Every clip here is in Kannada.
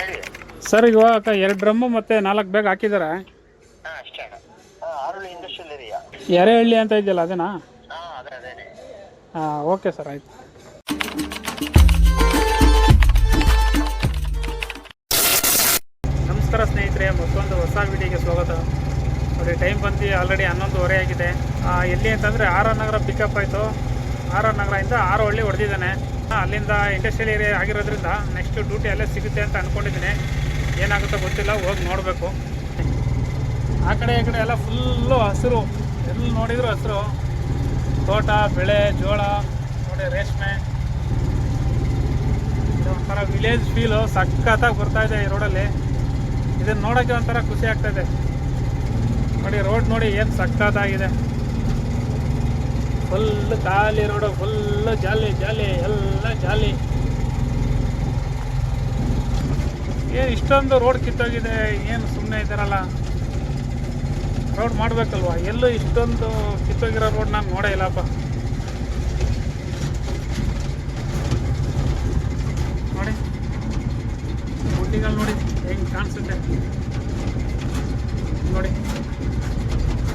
ಹೇಳಿ. ಸರ್ ಇವಾಗ ಎರಡು ಡ್ರಮ್ಮು ಮತ್ತೆ ನಾಲ್ಕು ಬ್ಯಾಗ್ ಹಾಕಿದ್ದಾರೆ ಹಾಂ ಅಷ್ಟೇ ಅಣ್ಣ. ಹಾಂ ಆರುಳಿ ಇಂಡಸ್ಟ್ರಿಯಲ್ ಏರಿಯಾ ಎರೆಹಳ್ಳಿ ಅಂತ ಇದೆಯಲ್ಲ ಅದೇನಾ? ಹಾಂ ಅದೇ ಅದೇ ಹಾಂ ಓಕೆ ಸರ್ ಆಯಿತು. ನಮಸ್ಕಾರ ಸ್ನೇಹಿತರೆ ಮತ್ತೊಂದು ಹೊಸ ವಿಡಿಯೋಗೆ ಸ್ವಾಗತ. ನೋಡಿ ಟೈಮ್ ಬಂದು ಆಲ್ರೆಡಿ ಹನ್ನೊಂದುವರೆ ಆಗಿದೆ. ಎಲ್ಲಿ ಅಂತಂದರೆ ಆರ್ ಆರ್ ನಗರ ಪಿಕಪ್ ಆಯಿತು. ಆರ್ ಆರ್ ನಗರದಿಂದ ಆರು ಹಳ್ಳಿ ಹೊಡೆದಿದ್ದಾನೆ. ಅಲ್ಲಿಂದ ಇಂಡಸ್ಟ್ರಿಯಲ್ ಏರಿಯಾ ಆಗಿರೋದ್ರಿಂದ ನೆಕ್ಸ್ಟ್ ಡ್ಯೂಟಿ ಅಲ್ಲೇ ಸಿಗುತ್ತೆ ಅಂತ ಅನ್ಕೊಂಡಿದ್ದೀನಿ. ಏನಾಗುತ್ತೋ ಗೊತ್ತಿಲ್ಲ, ಹೋಗಿ ನೋಡಬೇಕು. ಆ ಕಡೆ ಈ ಕಡೆ ಎಲ್ಲ ಫುಲ್ಲು ಹಸಿರು. ಎಲ್ಲಿ ನೋಡಿದ್ರು ಹಸಿರು. ತೋಟ, ಬೆಳೆ, ಜೋಳ, ನೋಡಿ ರೇಷ್ಮೆ. ಒಂಥರ ವಿಲೇಜ್ ಫೀಲು ಸಖತ್ತಾಗಿ ಬರ್ತಾ ಇದೆ ಈ ರೋಡಲ್ಲಿ ಇದನ್ನು ನೋಡೋಕ್ಕೆ ಒಂಥರ ಖುಷಿ ಆಗ್ತಾ ಇದೆ. ನೋಡಿ ರೋಡ್ ನೋಡಿ ಏನು ಸಖತ್ತಾಗಿದೆ. ಫುಲ್ ಖಾಲಿ ರೋಡು ಫುಲ್ ಜಾಲಿ ಜಾಲಿ, ಎಲ್ಲ ಜಾಲಿ. ಏನು ಇಷ್ಟೊಂದು ರೋಡ್ ಕಿತ್ತೋಗಿದೆ, ಏನು ಸುಮ್ಮನೆ ಇದ್ದಾರಲ್ಲ? ರೋಡ್ ಮಾಡಬೇಕಲ್ವ? ಎಲ್ಲೂ ಇಷ್ಟೊಂದು ಕಿತ್ತೋಗಿರೋ ರೋಡ್ ನಾನು ನೋಡೇ ಇಲ್ಲಪ್ಪ. ನೋಡಿ. ಗುಡ್ಡಿಗಳು ನೋಡಿ, ಹೆಂಗೆ ಕಾಣಿಸುತ್ತೆ. ನೋಡಿ.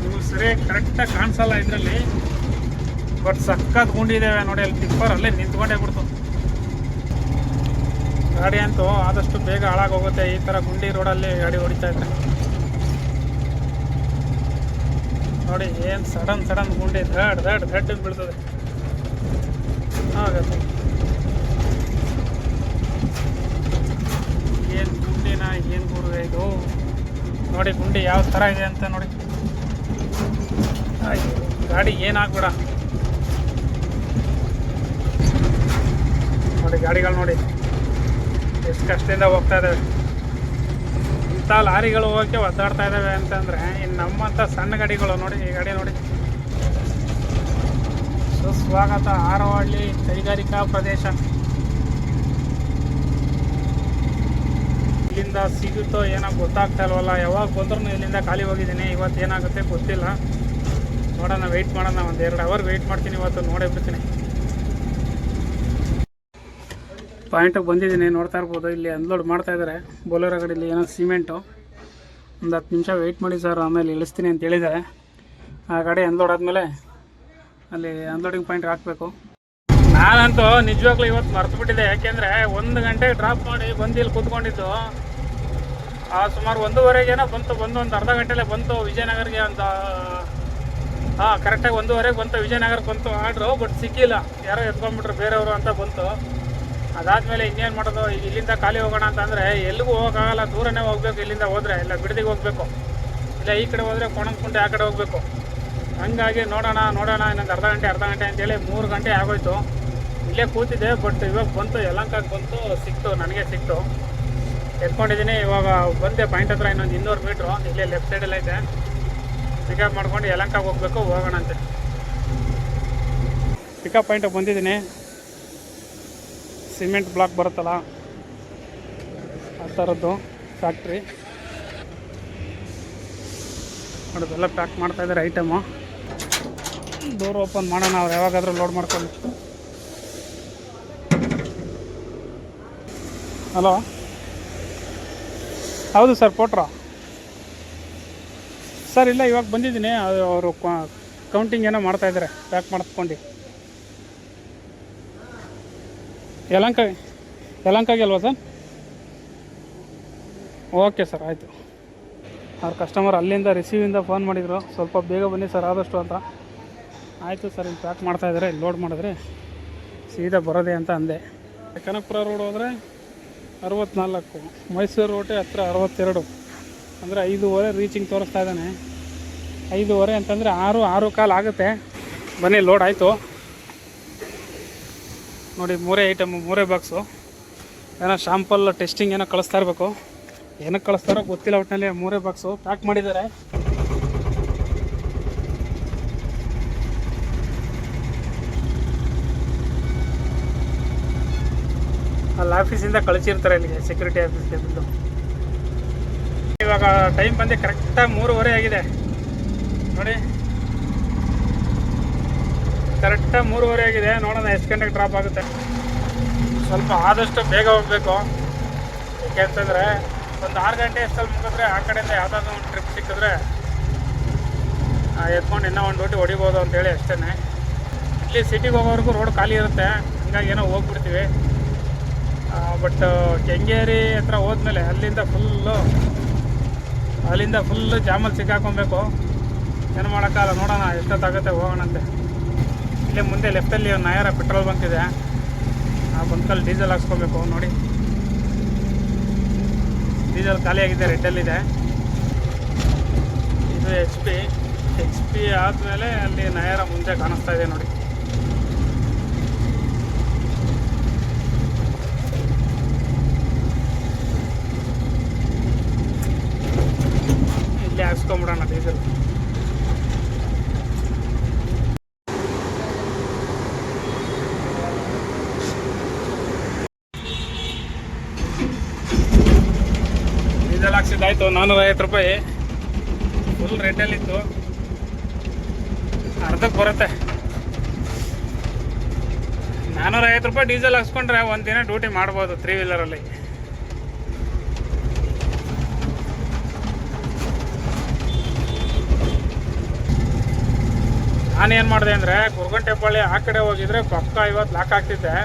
ನೀವು ಸರಿಯಾಗಿ ಕರೆಕ್ಟಾಗಿ ಕಾಣಿಸಲ್ಲ ಇದರಲ್ಲಿ. ಬಟ್ ಸಕ್ಕತ್ ಗುಂಡಿದ್ದೇವೆ ನೋಡಿ, ಅಲ್ಲಿ ಟಿಪ್ಪರ್ ಅಲ್ಲೇ ನಿಂತ್ಕೊಂಡೇ ಬಿಡ್ತು. ಗಾಡಿ ಅಂತೂ ಆದಷ್ಟು ಬೇಗ ಹಾಳಾಗೋಗುತ್ತೆ. ಈ ಥರ ಗುಂಡಿ ರೋಡಲ್ಲಿ ಗಾಡಿ ಹೊಡಿತಾ ಇದ್ರೆ. ನೋಡಿ, ಏನು ಸಡನ್ ಸಡನ್ ಗುಂಡಿ ದಡ್ ದಡ್ ದಡ್ ಬೀಳ್ತದೆ. ಆಗತ್ತೆ ಏನು ಗುಂಡಿನ, ಏನು ಗುರುವೆ ಇದು? ನೋಡಿ, ಗುಂಡಿ ಯಾವ ಥರ ಇದೆ ಅಂತ ನೋಡಿ. ಗಾಡಿ ಏನಾಗ್ಬೇಡ ನೋಡಿ, ಗಾಡಿಗಳು ನೋಡಿ. ಎಷ್ಟು ಕಷ್ಟದಿಂದ ಹೋಗ್ತಾ ಇದ್ದಾವೆ ಇಂಥ ಲಾರಿಗಳು ಹೋಗೋಕ್ಕೆ ಒದ್ದಾಡ್ತಾ ಇದ್ದಾವೆ ಅಂತಂದರೆ ಇನ್ನು ನಮ್ಮಂಥ ಸಣ್ಣ ಗಾಡಿಗಳು ನೋಡಿ, ಈ ಗಾಡಿ ನೋಡಿ. ಸುಸ್ವಾಗತ ಆರವಳ್ಳಿ ಕೈಗಾರಿಕಾ ಪ್ರದೇಶ. ಇಲ್ಲಿಂದ ಸಿಗುತ್ತೋ ಏನೋ ಗೊತ್ತಾಗ್ತಾ ಇಲ್ವಲ್ಲ, ಯಾವಾಗ ಬಂದ್ರೂ ಇಲ್ಲಿಂದ ಖಾಲಿ ಹೋಗಿದ್ದೀನಿ, ಇವತ್ತು ಏನಾಗುತ್ತೆ ಗೊತ್ತಿಲ್ಲ. ನೋಡೋಣ ವೆಯ್ಟ್ ಮಾಡೋಣ ಒಂದು ಎರಡು ಅವರ್ ವೆಯ್ಟ್ ಮಾಡ್ತೀನಿ, ಇವತ್ತು ನೋಡೇ ಬಿಡ್ತೀನಿ. ಪಾಯಿಂಟಿಗೆ ಬಂದಿದ್ದೀನಿ, ನೋಡ್ತಾ ಇರ್ಬೋದು. ಇಲ್ಲಿ ಅನ್ಲೋಡ್ ಮಾಡ್ತಾ ಇದ್ದಾರೆ ಗಾಡಿ ಇಲ್ಲಿ ಏನೋ ಸಿಮೆಂಟು. ಒಂದು ಹತ್ತು ನಿಮಿಷ ವೆಯ್ಟ್ ಮಾಡಿ ಸರ್, ಆಮೇಲೆ ಇಳಿಸ್ತೀನಿ ಅಂತ ಹೇಳಿದ್ದಾರೆ. ಆ ಗಾಡಿ ಅನ್ಲೋಡ್ ಆದಮೇಲೆ ಅಲ್ಲಿ ಅನ್ಲೋಡಿಂಗ್ ಪಾಯಿಂಟ್ ಹಾಕಬೇಕು. ನಾನಂತೂ ನಿಜವಾಗ್ಲೂ ಇವತ್ತು ಮರ್ತು ಬಿಟ್ಟಿದ್ದೆ. ಯಾಕೆಂದರೆ ಒಂದು ಗಂಟೆ ಡ್ರಾಪ್ ಮಾಡಿ ಬಂದು ಇಲ್ಲಿ ಕೂತ್ಕೊಂಡಿದ್ದು. ಆ ಸುಮಾರು ಒಂದೂವರೆಗೇನೋ ಬಂತು, ಬಂದು ಒಂದು ಅರ್ಧ ಗಂಟೆಲೇ ಬಂತು ವಿಜಯನಗರ್ಗೆ ಅಂತ. ಹಾಂ ಕರೆಕ್ಟಾಗಿ ಒಂದೂವರೆಗೆ ಬಂತು ವಿಜಯನಗರಕ್ಕೆ ಬಂತು. ಆರ್ಡ್ರು ಬಟ್ ಸಿಕ್ಕಿಲ್ಲ. ಯಾರೋ ಎತ್ಕೊಂಡ್ಬಿಟ್ರು, ಬೇರೆಯವರು ಅಂತ ಬಂತು. ಅದಾದಮೇಲೆ ಇನ್ನೇನು ಮಾಡೋದು? ಇಲ್ಲಿಂದ ಖಾಲಿ ಹೋಗೋಣ ಅಂತಂದರೆ ಎಲ್ಲಿಗೂ ಹೋಗೋಕ್ಕಾಗಲ್ಲ. ದೂರನೇ ಹೋಗ್ಬೇಕು ಇಲ್ಲಿಂದ ಹೋದರೆ. ಇಲ್ಲ, ಬಿಡದಿಗೆ ಹೋಗಬೇಕು. ಇಲ್ಲ, ಈ ಕಡೆ ಹೋದರೆ ಕೋಣಂಕುಂಟೆ, ಆ ಕಡೆ ಹೋಗಬೇಕು. ಹಂಗಾಗಿ ನೋಡೋಣ ನೋಡೋಣ. ಇನ್ನೊಂದು ಅರ್ಧ ಗಂಟೆ ಅರ್ಧ ಗಂಟೆ ಅಂತೇಳಿ ಮೂರು ಗಂಟೆ ಆಗೋಯ್ತು. ಇಲ್ಲೇ ಕೂತಿದ್ದೆ, ಬಟ್ ಇವಾಗ ಬಂತು. ಯಲಂಕಾಗೆ ಬಂತು. ಸಿಕ್ತು, ನನಗೆ ಸಿಕ್ತು. ಎತ್ಕೊಂಡಿದ್ದೀನಿ. ಇವಾಗ ಬಂದೆ, ಪಾಯಿಂಟ್ ಹತ್ರ ಇನ್ನೊಂದು ಇನ್ನೂರು ಮೀಟ್ರು. ಇಲ್ಲೇ ಲೆಫ್ಟ್ ಸೈಡಲ್ಲಿ ಇದೆ ಪಿಕಪ್ ಮಾಡ್ಕೊಂಡು ಯಲಂಕಾಗೆ ಹೋಗ್ಬೇಕು ಹೋಗೋಣಂತೆ ಪಿಕಪ್ ಪಾಯಿಂಟ್ ಬಂದಿದ್ದೀನಿ. ಸಿಮೆಂಟ್ ಬ್ಲಾಕ್ ಬರುತ್ತಲ್ಲ? ಆ ಥರದ್ದು ಫ್ಯಾಕ್ಟ್ರಿ. ನೋಡೋದೆಲ್ಲ ಪ್ಯಾಕ್ ಮಾಡ್ತಾ ಇದ್ದಾರೆ ಐಟಮು. ಡೋರ್ ಓಪನ್ ಮಾಡೋಣ, ಅವ್ರು ಯಾವಾಗಾದರೂ ಲೋಡ್ ಮಾಡ್ಕೊಂಡು ಹಲೋ? ಹೌದು ಸರ್, ಕೊಟ್ರ? ಸರ್, ಇಲ್ಲ, ಇವಾಗ ಬಂದಿದ್ದೀನಿ. ಅವರು ಕೌಂಟಿಂಗ್ ಏನೋ ಮಾಡ್ತಾಯಿದ್ದಾರೆ ಪ್ಯಾಕ್ ಮಾಡಿಸ್ಕೊಂಡು. ಯಲಂಕ, ಯಲಂಕಾಗೆ ಅಲ್ವಾ ಸರ್? ಓಕೆ ಸರ್, ಆಯಿತು. ಅವ್ರ ಕಸ್ಟಮರ್ ಅಲ್ಲಿಂದ ರಿಸೀವಿಂದ ಫೋನ್ ಮಾಡಿದರು. ಸ್ವಲ್ಪ ಬೇಗ ಬನ್ನಿ ಸರ್, ಆದಷ್ಟು ಅಂತ. ಆಯಿತು ಸರ್, ಇಲ್ಲಿ ಪ್ಯಾಕ್ ಮಾಡ್ತಾ ಇದ್ದಾರೆ ಲೋಡ್ ಮಾಡಿದ್ರೆ ಸೀದಾ ಬರೋದೆ ಅಂತ ಅಂದೆ. ಕನಕಪುರ ರೋಡ್ ಹೋದರೆ ಅರವತ್ತ್ನಾಲ್ಕು ಮೈಸೂರು ರೋಟೆ ಹತ್ರ ಅರವತ್ತೆರಡು. ಅಂದರೆ ಐದೂವರೆ ರೀಚಿಂಗ್ ತೋರಿಸ್ತಾ ಇದ್ದಾನೆ. ಐದೂವರೆ ಅಂತಂದರೆ ಆರು ಆರು ಕಾಲು ಆಗುತ್ತೆ. ಬನ್ನಿ ಲೋಡ್ ಆಯಿತು. ನೋಡಿ, ಮೂರೇ ಐಟಮು ಮೂರೇ ಬಾಕ್ಸು ಏನೋ ಶಾಂಪಲ್ ಟೆಸ್ಟಿಂಗ್ ಏನೋ ಕಳಿಸ್ತಾ ಇರಬೇಕು. ಏನಕ್ಕೆ ಕಳಿಸ್ತಾರೋ ಗೊತ್ತಿಲ್ಲ ಒಟ್ಟಿನಲ್ಲಿ ಮೂರೇ ಬಾಕ್ಸು ಪ್ಯಾಕ್ ಮಾಡಿದ್ದಾರೆ. ಅಲ್ಲಿ ಆಫೀಸಿಂದ ಕಳಿಸಿರ್ತಾರೆ ಇಲ್ಲಿಗೆ ಸೆಕ್ಯೂರಿಟಿ ಆಫೀಸ್ಗೆ ಬಂದು. ಇವಾಗ ಟೈಮ್ ಬಂದು ಕರೆಕ್ಟಾಗಿ ಮೂರುವರೆ ಆಗಿದೆ. ನೋಡಿ. ಕರೆಕ್ಟಾಗಿ ಮೂರುವರೆ ಆಗಿದೆ. ನೋಡೋಣ ಎಷ್ಟು ಗಂಟೆಗೆ ಡ್ರಾಪ್ ಆಗುತ್ತೆ. ಸ್ವಲ್ಪ ಆದಷ್ಟು ಬೇಗ ಹೋಗಬೇಕು. ಯಾಕೆಂತಂದರೆ ಒಂದು ಆರು ಗಂಟೆ ಅಷ್ಟಲ್ಲಿ ಮುಗಿದ್ರೆ ಆ ಕಡೆಯಿಂದ ಯಾವುದಾದ್ರು ಒಂದು ಟ್ರಿಪ್ ಸಿಕ್ಕಿದ್ರೆ ಎತ್ಕೊಂಡು ಇನ್ನೂ ಒಂದು ಡ್ಯೂಟಿ ಹೊಡಿಬೋದು ಅಂತೇಳಿ ಅಷ್ಟೇ ಇಲ್ಲಿ ಸಿಟಿಗೆ ಹೋಗೋವರೆಗೂ ರೋಡ್ ಖಾಲಿ ಇರುತ್ತೆ. ಹಂಗಾಗಿ ಏನೋ ಹೋಗ್ಬಿಡ್ತೀವಿ. ಬಟ್ ಕೆಂಗೇರಿ ಹತ್ರ ಹೋದ್ಮೇಲೆ ಅಲ್ಲಿಂದ ಫುಲ್ಲು ಅಲ್ಲಿಂದ ಫುಲ್ಲು ಜಾಮಲ್ಲಿ ಸಿಕ್ಕಾಕೊಬೇಕು ಏನು ಮಾಡೋಕ್ಕಲ್ಲ ನೋಡೋಣ ಎಷ್ಟೊತ್ತಾಗುತ್ತೆ, ಹೋಗೋಣಂತೆ. ಇಲ್ಲೇ ಮುಂದೆ ಲೆಫ್ಟಲ್ಲಿ ನಾಯರ ಪೆಟ್ರೋಲ್ ಬಂಕ್ ಇದೆ. ಆ ಬಂಕಲ್ಲಿ ಡೀಸೆಲ್ ಹಾಕ್ಸ್ಕೊಬೇಕು, ನೋಡಿ. ಡೀಸೆಲ್ ಖಾಲಿಯಾಗಿದೆ ರೆಡ್ಡಲ್ಲಿದೆ ಇದು. ಎಚ್ ಪಿ ಎಚ್ ಪಿ ಆದಮೇಲೆ ಅಲ್ಲಿ ನಯರ ಮುಂದೆ ಕಾಣಿಸ್ತಾ ಇದೆ, ನೋಡಿ. ಇಲ್ಲಿ ಹಾಕ್ಸ್ಕೊಂಬಿಡೋಣ ಡೀಸೆಲ್ ಹಾಕ್ಸಿದ್ದಾಯ್ತು ನಾನ್ನೂರ ಐವತ್ತು ರೂಪಾಯಿ ಫುಲ್ ರೇಟಲ್ಲಿತ್ತು ಅರ್ಧಕ್ಕೆ ಬರುತ್ತೆ. ನಾನ್ನೂರ ಐವತ್ತು ರೂಪಾಯಿ ಡೀಸೆಲ್ ಹಾಕ್ಸ್ಕೊಂಡ್ರೆ ಒಂದು ದಿನ ಡ್ಯೂಟಿ ಮಾಡ್ಬೋದು ತ್ರೀ ವೀಲರಲ್ಲಿ ನಾನೇನು ಮಾಡಿದೆ ಅಂದರೆ ಗುರ್ಗಂಟೆಪಳ್ಳಿ ಆ ಕಡೆ ಹೋಗಿದ್ರೆ ಪಕ್ಕ ಇವತ್ತು ಲಾಕ್ ಆಗ್ತಿದ್ದೆ.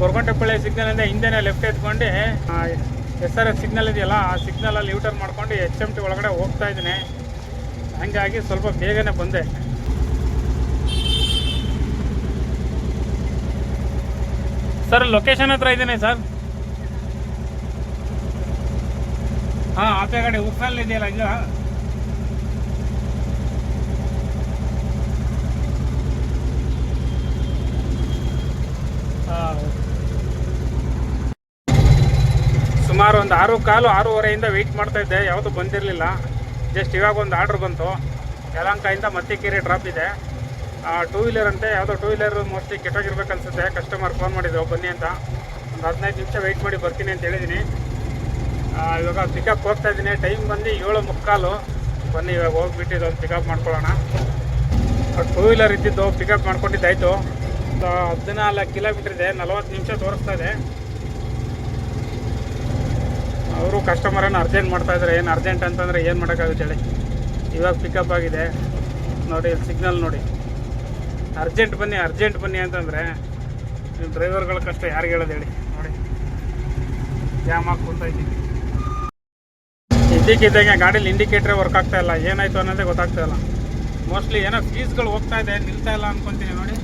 ಗೊರಗೊಂಟೆಪಳ್ಳಿ ಸಿಗ್ನಲಿಂದ ಹಿಂದೆನೇ ಲೆಫ್ಟ್ ಎತ್ಕೊಂಡು ಎಸ್ ಆರ್ ಎಫ್ ಸಿಗ್ನಲ್ ಇದೆಯಲ್ಲ, ಆ ಸಿಗ್ನಲಲ್ಲಿ ಯೂಟರ್ನ್ ಮಾಡ್ಕೊಂಡು ಎಚ್ ಎಂ ಟಿ ಒಳಗಡೆ ಹೋಗ್ತಾ ಇದ್ದೀನಿ. ಹಂಗಾಗಿ ಸ್ವಲ್ಪ ಬೇಗನೆ ಬಂದೆ. ಸರ್ ಲೊಕೇಶನ್ ಹತ್ರ ಇದ್ದೀನಿ ಸರ್. ಹಾಂ, ಆಚೆ ಕಡೆ ಉಪ್ಪಲ್ಲಿ ಇದೆಯಲ್ಲ ಇದು ಹಾಂ ಸುಮಾರು ಒಂದು ಆರು ಕಾಲು ಆರೂವರೆಯಿಂದ ವೆಯ್ಟ್ ಮಾಡ್ತಾ ಇದ್ದೆ, ಯಾವುದು ಬಂದಿರಲಿಲ್ಲ. ಜಸ್ಟ್ ಇವಾಗ ಒಂದು ಆರ್ಡ್ರ್ ಬಂತು. ಯಲಹಂಕದಿಂದ ಮತ್ತಿಕೆರೆ ಡ್ರಾಪ್ ಇದೆ. ಟೂ ವೀಲರ್ ಅಂತೆ, ಯಾವುದೋ ಟೂ ವೀಲರ್ ಮೋಸ್ಟ್ಲಿ ಕೆಟ್ಟೋಗಿರ್ಬೇಕು ಅನ್ಸುತ್ತೆ. ಕಸ್ಟಮರ್ ಫೋನ್ ಮಾಡಿದ್ರು, ಬನ್ನಿ ಅಂತ. ಒಂದು ಹದಿನೈದು ನಿಮಿಷ ವೆಯ್ಟ್ ಮಾಡಿ ಬರ್ತೀನಿ ಅಂತ ಹೇಳಿದ್ದೀನಿ ಇವಾಗ ಪಿಕಪ್ ಹೋಗ್ತಾ ಇದ್ದೀನಿ. ಟೈಮ್ ಬಂದು ಏಳು ಮುಕ್ಕಾಲು. ಬನ್ನಿ, ಇವಾಗ ಹೋಗ್ಬಿಟ್ಟು ಇದೊಂದು ಪಿಕಪ್ ಮಾಡ್ಕೊಳ್ಳೋಣ. ಟೂ ವೀಲರ್ ಇದ್ದಿದ್ದು ಪಿಕಪ್ ಮಾಡ್ಕೊಂಡಿದ್ದಾಯಿತು. ಹದಿನಾಲ್ಕು ಕಿಲೋಮೀಟ್ರ್ ಇದೆ. ನಲವತ್ತು ನಿಮಿಷ ತೋರಿಸ್ತಾ ಇದೆ. ಅವರು ಕಸ್ಟಮರನ್ನು ಅರ್ಜೆಂಟ್ ಮಾಡ್ತಾ ಇದ್ದಾರೆ. ಏನು ಅರ್ಜೆಂಟ್ ಅಂತಂದರೆ ಏನು ಮಾಡೋಕ್ಕಾಗುತ್ತೆ ಹೇಳಿ? ಇವಾಗ ಪಿಕಪ್ ಆಗಿದೆ. ನೋಡಿ, ಇಲ್ಲಿ ಸಿಗ್ನಲ್ ನೋಡಿ. ಅರ್ಜೆಂಟ್ ಬನ್ನಿ ಅರ್ಜೆಂಟ್ ಬನ್ನಿ ಅಂತಂದರೆ ನಿಮ್ಮ ಡ್ರೈವರ್ಗಳ ಕಷ್ಟ ಯಾರಿಗೆ ಹೇಳೋದು ಹೇಳಿ? ನೋಡಿ. ಜಾಮ್ ಹಾಕಿ ಕುಂತ ಇದ್ದೀನಿ. ಇದ್ದಕ್ಕಿದ್ದಂಗೆ ಗಾಡೀಲಿ ಇಂಡಿಕೇಟ್ರೇ ವರ್ಕ್ ಆಗ್ತಾ ಇಲ್ಲ. ಏನಾಯಿತು ಅನ್ನೋದೇ ಗೊತ್ತಾಗ್ತಾ ಇಲ್ಲ. ಮೋಸ್ಟ್ಲಿ ಏನೋ ಫೀಸ್ಗಳು ಹೋಗ್ತಾ ಇದೆ, ನಿಲ್ತಾ ಇಲ್ಲ ಅನ್ಕೊತೀನಿ ನೋಡಿ.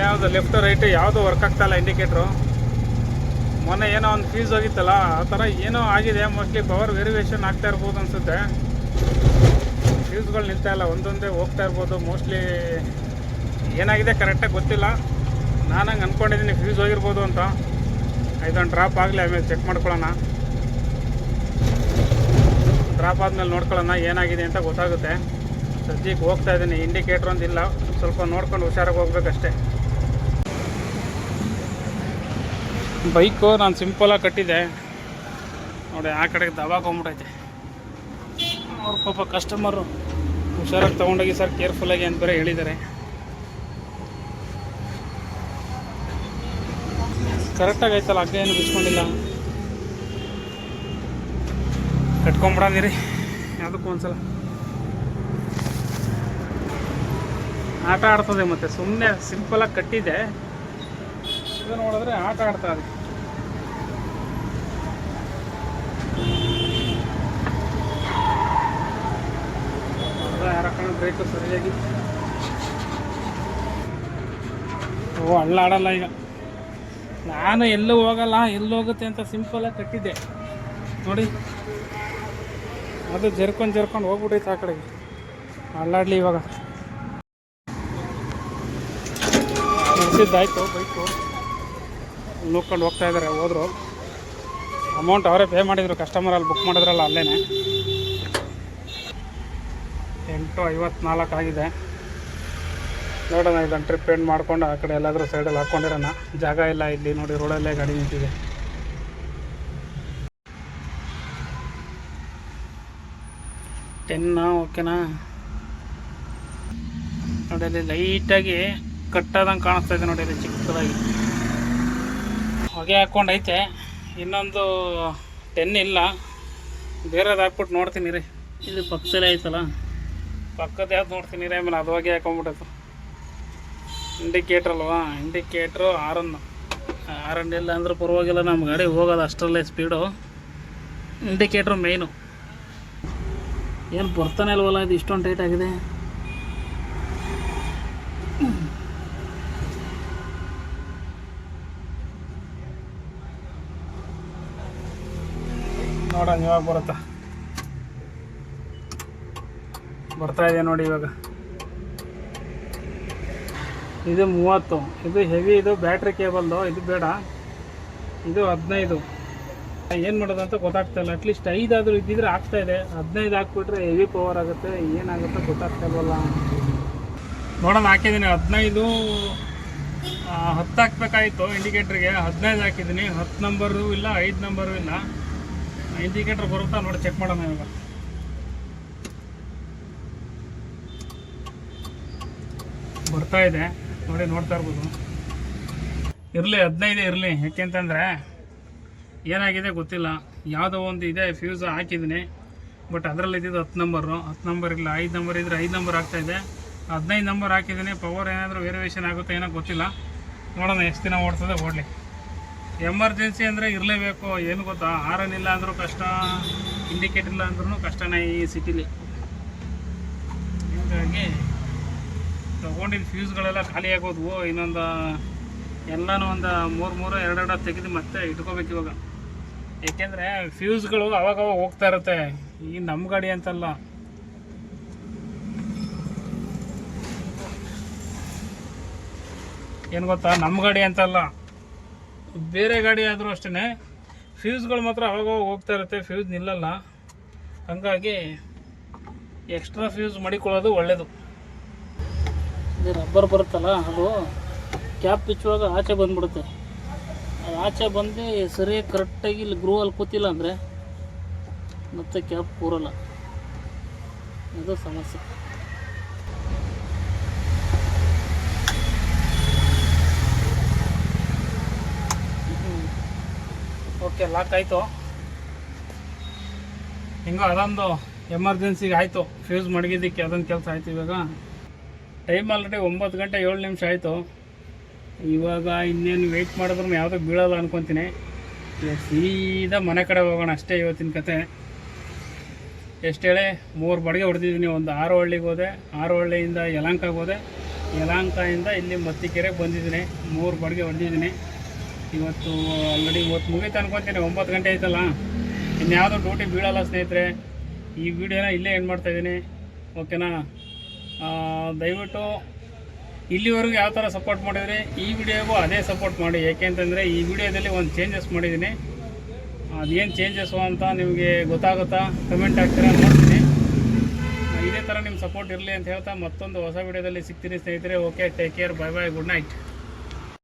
ಯಾವುದು ಲೆಫ್ಟ್ ರೈಟು ಯಾವುದು ವರ್ಕ್ ಆಗ್ತಾ ಇಲ್ಲ ಇಂಡಿಕೇಟ್ರು ಮೊನ್ನೆ ಏನೋ ಒಂದು ಫೀಸ್ ಹೋಗಿತ್ತಲ್ಲ, ಆ ಥರ ಏನೋ ಆಗಿದೆ. ಮೋಸ್ಟ್ಲಿ ಪವರ್ ವೇರಿಯೇಷನ್ ಆಗ್ತಾ ಇರ್ಬೋದು ಅನಿಸುತ್ತೆ. ಫ್ಯೂಸ್ಗಳು ನಿಲ್ತಾ ಇಲ್ಲ, ಒಂದೊಂದೇ ಹೋಗ್ತಾ ಇರ್ಬೋದು. ಮೋಸ್ಟ್ಲಿ ಏನಾಗಿದೆ ಕರೆಕ್ಟಾಗಿ ಗೊತ್ತಿಲ್ಲ. ನಾನು ಹಂಗೆ ಅಂದ್ಕೊಂಡಿದ್ದೀನಿ ಫ್ಯೂಸ್ ಹೋಗಿರ್ಬೋದು ಅಂತ. ಇದೊಂದು ಡ್ರಾಪ್ ಆಗಲಿ, ಆಮೇಲೆ ಚೆಕ್ ಮಾಡ್ಕೊಳ್ಳೋಣ. ಡ್ರಾಪ್ ಆದಮೇಲೆ ನೋಡ್ಕೊಳ್ಳೋಣ ಏನಾಗಿದೆ ಅಂತ ಗೊತ್ತಾಗುತ್ತೆ. ಸದ್ಯಕ್ಕೆ ಹೋಗ್ತಾ ಇದ್ದೀನಿ ಇಂಡಿಕೇಟ್ರ್ ಒಂದಿಲ್ಲ. ಸ್ವಲ್ಪ ನೋಡ್ಕೊಂಡು ಹುಷಾರಾಗಿ ಹೋಗ್ಬೇಕಷ್ಟೇ. ಬೈಕು ನಾನು ಸಿಂಪಲಾಗಿ ಕಟ್ಟಿದ್ದೆ. ನೋಡಿ, ಆ ಕಡೆಗೆ ದಬಾಕೊಂಬಿಟ್ಟೈತೆ ಅವ್ರ ಪಾಪ ಕಸ್ಟಮರು ಹುಷಾರಾಗಿ ತೊಗೊಂಡೋಗಿ ಸರ್ ಕೇರ್ಫುಲ್ಲಾಗಿ ಅಂತ ಬೇರೆ ಹೇಳಿದ್ದಾರೆ. ಕರೆಕ್ಟಾಗಿ ಆಯ್ತಲ್ಲ, ಹಗ್ಗ ಏನು ಬಿಸ್ಕೊಂಡಿಲ್ಲ ಕಟ್ಕೊಂಬಿಡಂದಿರಿ, ಯಾವುದಕ್ಕೂ ಒಂದ್ಸಲ. ಆಟ ಆಡ್ತದೆ ಮತ್ತೆ ಸುಮ್ಮನೆ ಸಿಂಪಲಾಗಿ ಕಟ್ಟಿದೆ ಇದು ನೋಡಿದ್ರೆ ಆಟ ಆಡ್ತಾ ಇದೆ. ಯಾರಕ್ಕ ಬ್ರೇಕು ಸರಿಯಾಗಿ. ಓ, ಅಳ್ಳಾಡಲ್ಲ ಈಗ. ನಾನು ಎಲ್ಲೂ ಹೋಗಲ್ಲ, ಎಲ್ಲಿ ಹೋಗುತ್ತೆ ಅಂತ ಸಿಂಪಲಾಗಿ ಕಟ್ಟಿದ್ದೆ. ನೋಡಿ. ಅದು ಜರ್ಕೊಂಡು ಜರ್ಕೊಂಡು ಹೋಗ್ಬಿಟ್ಟೈತೆ ಆ ಕಡೆಗೆ. ಅಳ್ಳಾಡಲಿ ಇವಾಗ. ನಡೆಸಿದ್ದಾಯ್ತು ಬೈಕು. ನೋಡ್ಕೊಂಡು ಹೋಗ್ತಾ ಇದ್ದಾರೆ ಹೋದರು. ಅಮೌಂಟ್ ಅವರೇ ಪೇ ಮಾಡಿದ್ರು ಕಸ್ಟಮರ್ ಅಲ್ಲಿ ಬುಕ್ ಮಾಡಿದ್ರಲ್ಲ ಅಲ್ಲೇ ಎಂಟು ಐವತ್ನಾಲ್ಕು ಆಗಿದೆ. ನೋಡೋಣ ಇದನ್ನು ಟ್ರಿಪ್ ಎಂಡ್ ಮಾಡ್ಕೊಂಡು ಆ ಕಡೆ ಎಲ್ಲಾದರೂ ಸೈಡಲ್ಲಿ ಹಾಕ್ಕೊಂಡಿರೋಣ ಜಾಗ ಇಲ್ಲ ಇಲ್ಲಿ, ನೋಡಿ ರೋಡಲ್ಲೇ ಗಾಡಿ ನಿಂತಿದೆ. ಟೆನ್ನಾ ಓಕೆನಾ ನೋಡಿ, ಅಲ್ಲಿ ಲೈಟಾಗಿ ಕಟ್ಟಾದಂಗೆ ಕಾಣಿಸ್ತಾ ಇದೆ ನೋಡಿ ಅಲ್ಲಿ ಚಿಕ್ಕದಾಗಿ. ಹೊಗೆ ಹಾಕ್ಕೊಂಡೈತೆ ಇನ್ನೊಂದು ಟೆನ್ ಇಲ್ಲ. ಬೇರೆದು ಹಾಕ್ಬಿಟ್ಟು ನೋಡ್ತೀನಿ ರೀ. ಇಲ್ಲಿ ಪಕ್ಕದಲ್ಲೇ ಐತಲ್ಲ ಪಕ್ಕದ ಯಾವ್ದು ನೋಡ್ತೀನಿ ರೀ ಆಮೇಲೆ ಅದು ಹೊಗೆ ಇಂಡಿಕೇಟ್ರ್ ಅಲ್ವಾ? ಇಂಡಿಕೇಟ್ರು ಆರನ್ನು ಆರನ್ ಇಲ್ಲ ಅಂದ್ರೆ ಪರವಾಗಿಲ್ಲ ನಮ್ಮ ಗಾಡಿ ಹೋಗೋದು ಅಷ್ಟರಲ್ಲೇ ಸ್ಪೀಡು ಇಂಡಿಕೇಟ್ರು ಮೇಯ್ನು ಏನು ಬರ್ತಾನೆ ಇಲ್ವಲ್ಲ, ಇದು ಇಷ್ಟೊಂದು ಟೈಟ್ ಆಗಿದೆ. ನೋಡೋಣ, ಇವಾಗ ಬರುತ್ತಾ? ಬರ್ತಾ ಇದೆ ನೋಡಿ ಇವಾಗ. ಇದು ಮೂವತ್ತು. ಇದು ಹೆವಿ ಇದು ಬ್ಯಾಟ್ರಿ ಕೇಬಲ್ದು ಇದು ಬೇಡ. ಇದು ಹದಿನೈದು. ಏನು ಮಾಡೋದು ಅಂತ ಗೊತ್ತಾಗ್ತಾ ಇಲ್ಲ. ಅಟ್ಲೀಸ್ಟ್ ಐದಾದರೂ ಇದ್ದಿದ್ರೆ ಆಗ್ತಾ ಇದೆ. ಹದಿನೈದು ಹಾಕ್ಬಿಟ್ರೆ ಹೆವಿ ಪವರ್ ಆಗುತ್ತೆ. ಏನಾಗುತ್ತೆ ಗೊತ್ತಾಗ್ತಾ ಇಲ್ವಲ್ಲ? ನೋಡೋಣ, ಹಾಕಿದ್ದೀನಿ. ಹದಿನೈದು ಹತ್ತು ಹಾಕ್ಬೇಕಾಯಿತು ಇಂಡಿಕೇಟ್ರಿಗೆ ಹದಿನೈದು ಹಾಕಿದ್ದೀನಿ. ಹತ್ತು ನಂಬರು ಇಲ್ಲ, ಐದು ನಂಬರು ಇಲ್ಲ. ಇಂಡಿಕೇಟ್ರ್ ಬರುತ್ತಾ ನೋಡಿ ಚೆಕ್ ಮಾಡೋಣ ಇವಾಗ. ಬರ್ತಾ ಇದೆ. ನೋಡಿ, ನೋಡ್ತಾ ಇರ್ಬೋದು. ಇರಲಿ, ಹದಿನೈದೇ ಇರಲಿ. ಯಾಕೆಂತಂದರೆ ಏನಾಗಿದೆ ಗೊತ್ತಿಲ್ಲ. ಯಾವುದೋ ಒಂದು ಇದೆ ಫ್ಯೂಸ್ ಹಾಕಿದ್ದೀನಿ. ಬಟ್ ಅದರಲ್ಲಿ ಇದ್ದಿದ್ದು ಹತ್ತು ನಂಬರು ಹತ್ತು ನಂಬರ್ ಇಲ್ಲ, ಐದು ನಂಬರ್ ಇದ್ದರೆ ಐದು ನಂಬರ್ ಆಗ್ತಾ ಇದೆ. ಹದಿನೈದು ನಂಬರ್ ಹಾಕಿದ್ದೀನಿ. ಪವರ್ ಏನಾದರೂ ವೇರಿಯೇಷನ್ ಆಗುತ್ತೆ ಏನೋ ಗೊತ್ತಿಲ್ಲ. ನೋಡೋಣ, ಎಷ್ಟು ದಿನ ಓಡ್ತದೆ, ಓಡಲಿ. ಎಮರ್ಜೆನ್ಸಿ ಅಂದರೆ ಇರಲೇಬೇಕು. ಏನು ಗೊತ್ತಾ? ಆರನ್ ಇಲ್ಲ ಅಂದರೂ ಕಷ್ಟ. ಇಂಡಿಕೇಟ್ ಇಲ್ಲ ಅಂದ್ರೂ ಕಷ್ಟನೇ ಈ ಸಿಟಿಲಿ ಹೀಗಾಗಿ ತೊಗೊಂಡಿದ್ದ ಫ್ಯೂಸ್ಗಳೆಲ್ಲ ಖಾಲಿ ಆಗೋದ್ವು. ಇನ್ನೊಂದು ಎಲ್ಲನೂ ಒಂದು ಮೂರು ಮೂರು ಎರಡೆರಡು ತೆಗೆದು ಮತ್ತೆ ಇಟ್ಕೋಬೇಕು ಇವಾಗ. ಏಕೆಂದರೆ ಫ್ಯೂಸ್ಗಳು ಅವಾಗವಾಗ ಹೋಗ್ತಾ ಇರುತ್ತೆ. ಈ ನಮ್ಮ ಗಾಡಿ ಅಂತಲ್ಲ. ಏನು ಗೊತ್ತಾ? ನಮ್ಮ ಗಾಡಿ ಅಂತಲ್ಲ. ಬೇರೆ ಗಾಡಿ ಆದರೂ ಅಷ್ಟೇ ಫ್ಯೂಸ್ಗಳು ಮಾತ್ರ ಅವಾಗವಾಗ ಹೋಗ್ತಾ ಇರುತ್ತೆ. ಫ್ಯೂಸ್ ನಿಲ್ಲಲ್ಲ. ಹಾಗಾಗಿ ಎಕ್ಸ್ಟ್ರಾ ಫ್ಯೂಸ್ ಮಡಿಕೊಳ್ಳೋದು ಒಳ್ಳೆಯದು ಇದು ರಬ್ಬರ್ ಬರುತ್ತಲ್ಲ, ಅದು ಕ್ಯಾಪ್ ಬಿಚ್ಚುವಾಗ ಆಚೆ ಬಂದ್ಬಿಡುತ್ತೆ. ಆಚೆ ಬಂದು ಸರಿ ಕರೆಕ್ಟಾಗಿ ಇಲ್ಲಿ ಗ್ರೂವಲ್ಲಿ ಕೂತಿಲ್ಲ ಅಂದರೆ ಮತ್ತೆ ಕ್ಯಾಪ್ ಕೂರಲ್ಲ. ಇದು ಸಮಸ್ಯೆ. ಓಕೆ ಲಾಕ್ ಆಯಿತು. ಹಿಂಗೋ ಅದೊಂದು ಎಮರ್ಜೆನ್ಸಿಗೆ ಆಯಿತು. ಫ್ಯೂಸ್ ಮಡಗಿದ್ದಕ್ಕೆ ಅದೊಂದು ಕೆಲಸ ಆಯಿತು ಇವಾಗ. ಟೈಮ್ ಆಲ್ರೆಡಿ ಒಂಬತ್ತು ಗಂಟೆ ಏಳು ನಿಮಿಷ ಆಯಿತು. ಇವಾಗ ಇನ್ನೇನು ವೆಯ್ಟ್ ಮಾಡಿದ್ರು ಯಾವುದೂ ಬೀಳಲ್ಲ ಅನ್ಕೊತೀನಿ. ಸೀದಾ ಮನೆ ಕಡೆ ಹೋಗೋಣ ಅಷ್ಟೇ ಇವತ್ತಿನ ಕತೆ. ಎಷ್ಟು ಹೇಳಿ, ಮೂರು ಬಡಿಗೆ ಹೊಡೆದಿದ್ದೀನಿ, ಒಂದು ಆರು ಹಳ್ಳಿಗೆ ಹೋದೆ. ಆರು ಹಳ್ಳಿಯಿಂದ ಯಲಂಕಾಗೆ ಹೋದೆ. ಯಲಂಕಾಯಿಂದ ಇಲ್ಲಿ ಮತ್ತಿಕೆರೆಗೆ ಬಂದಿದ್ದೀನಿ. ಮೂರು ಬಡಿಗೆ ಹೊಡೆದಿದ್ದೀನಿ. ಇವತ್ತು ಆಲ್ರೆಡಿ ಇವತ್ತು ಮುಗೀತು ಅನ್ಕೊತೀನಿ. ಒಂಬತ್ತು ಗಂಟೆ ಆಯ್ತಲ್ಲ. ಇನ್ಯಾವುದೋ ಡ್ಯೂಟಿ ಬೀಳಲ್ಲ ಸ್ನೇಹಿತರೆ. ಈ ವಿಡಿಯೋನ ಇಲ್ಲೇ ಏನು ಮಾಡ್ತಾಯಿದ್ದೀನಿ ಓಕೆನಾ ದಯವಿಟ್ಟು ಇಲ್ಲಿವರೆಗೂ ಯಾವ ಥರ ಸಪೋರ್ಟ್ ಮಾಡಿದರೆ, ಈ ವಿಡಿಯೋಗೂ ಅದೇ ಸಪೋರ್ಟ್ ಮಾಡಿ. ಏಕೆಂತಂದರೆ ಈ ವಿಡಿಯೋದಲ್ಲಿ ಒಂದು ಚೇಂಜಸ್ ಮಾಡಿದ್ದೀನಿ. ಅದೇನು ಚೇಂಜಸ್ಸು ಅಂತ ನಿಮಗೆ ಗೊತ್ತಾಗುತ್ತಾ? ಕಮೆಂಟ್ ಹಾಕ್ತೀರಾ ನೋಡ್ತೀನಿ. ಇದೇ ಥರ ನಿಮ್ಮ ಸಪೋರ್ಟ್ ಇರಲಿ ಅಂತ ಹೇಳ್ತಾ ಮತ್ತೊಂದು ಹೊಸ ವಿಡಿಯೋದಲ್ಲಿ ಸಿಗ್ತೀನಿ ಸ್ನೇಹಿತರೆ. Okay take care bye bye good night